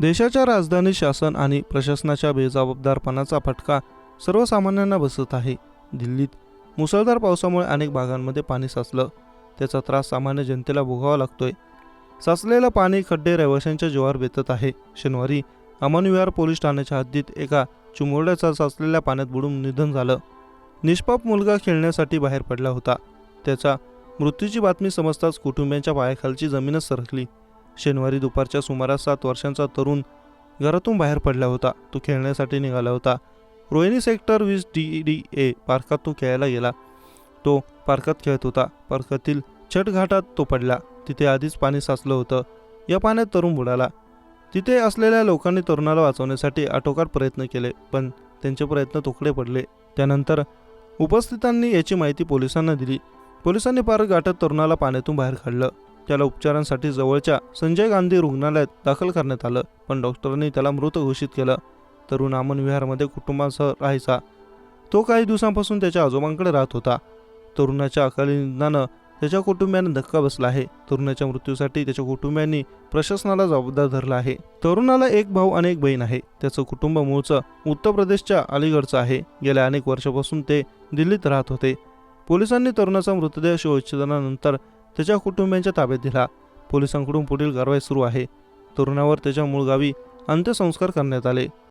देशाच्या राजधानी शासन आणि प्रशासनाच्या बेजबाबदारपणाचा फटका सर्वसामान्यांना बसत आहे. दिल्लीत मुसळधार पावसामुळे अनेक भागांमध्ये पाणी साचलं. त्याचा त्रास सामान्य जनतेला भोगावा लागतोय. साचलेलं पाणी खड्डे रहिवाशांच्या जीवावर बेतत आहे. शनिवारी अमनविहार पोलीस ठाण्याच्या हद्दीत एका चिमुरड्याचा साचलेल्या पाण्यात बुडून निधन झालं. निष्पाप मुलगा खेळण्यासाठी बाहेर पडला होता. त्याचा मृत्यूची बातमी समजताच कुटुंबियांच्या पायाखालची जमीनच सरकली. शनिवारी दुपारच्या सुमारास सात वर्षांचा तरुण घरातून बाहेर पडला होता. तो खेळण्यासाठी निघाला होता. रोहिणी सेक्टर वीस डी डी ए पार्कात तो खेळायला गेला. तो पार्कात खेळत होता. पार्कातील छठ घाटात तो पडला. तिथे आधीच पाणी साचलं होतं. या पाण्यात तरुण बुडाला. तिथे असलेल्या लोकांनी तरुणाला वाचवण्यासाठी आटोकाट प्रयत्न केले पण त्यांचे प्रयत्न तोकडे पडले. त्यानंतर उपस्थितांनी याची माहिती पोलिसांना दिली. पोलिसांनी पार गाठत तरुणाला पाण्यातून बाहेर काढलं. त्याला उपचारांसाठी जवळच्या संजय गांधी रुग्णालयात दाखल करण्यात आलं पण डॉक्टरांनी त्याला मृत घोषित केलं. तरुण आमन विहारमध्ये कुटुंबासह राहायचा. तो काही दिवसांपासून त्याच्या आजोबांकडे राहत होता. तरुणाच्या अकाली निधनानं त्याच्या कुटुंबियांना धक्का बसला आहे. तरुणाच्या मृत्यूसाठी त्याच्या कुटुंबियांनी प्रशासनाला जबाबदार धरला आहे. तरुणाला एक भाऊ आणि एक बहीण आहे. त्याचं कुटुंब मूळचं उत्तर प्रदेशच्या अलीगडचं आहे. गेल्या अनेक वर्षापासून ते दिल्लीत राहत होते. पोलिसांनी तरुणाचा मृतदेह शोधच्छेदनानंतर त्याच्या कुटुंबियांच्या ताब्यात दिला. पोलिसांकडून पुढील कारवाई सुरू आहे. तरुणावर त्याच्या मूळ गावी अंत्यसंस्कार करण्यात आले.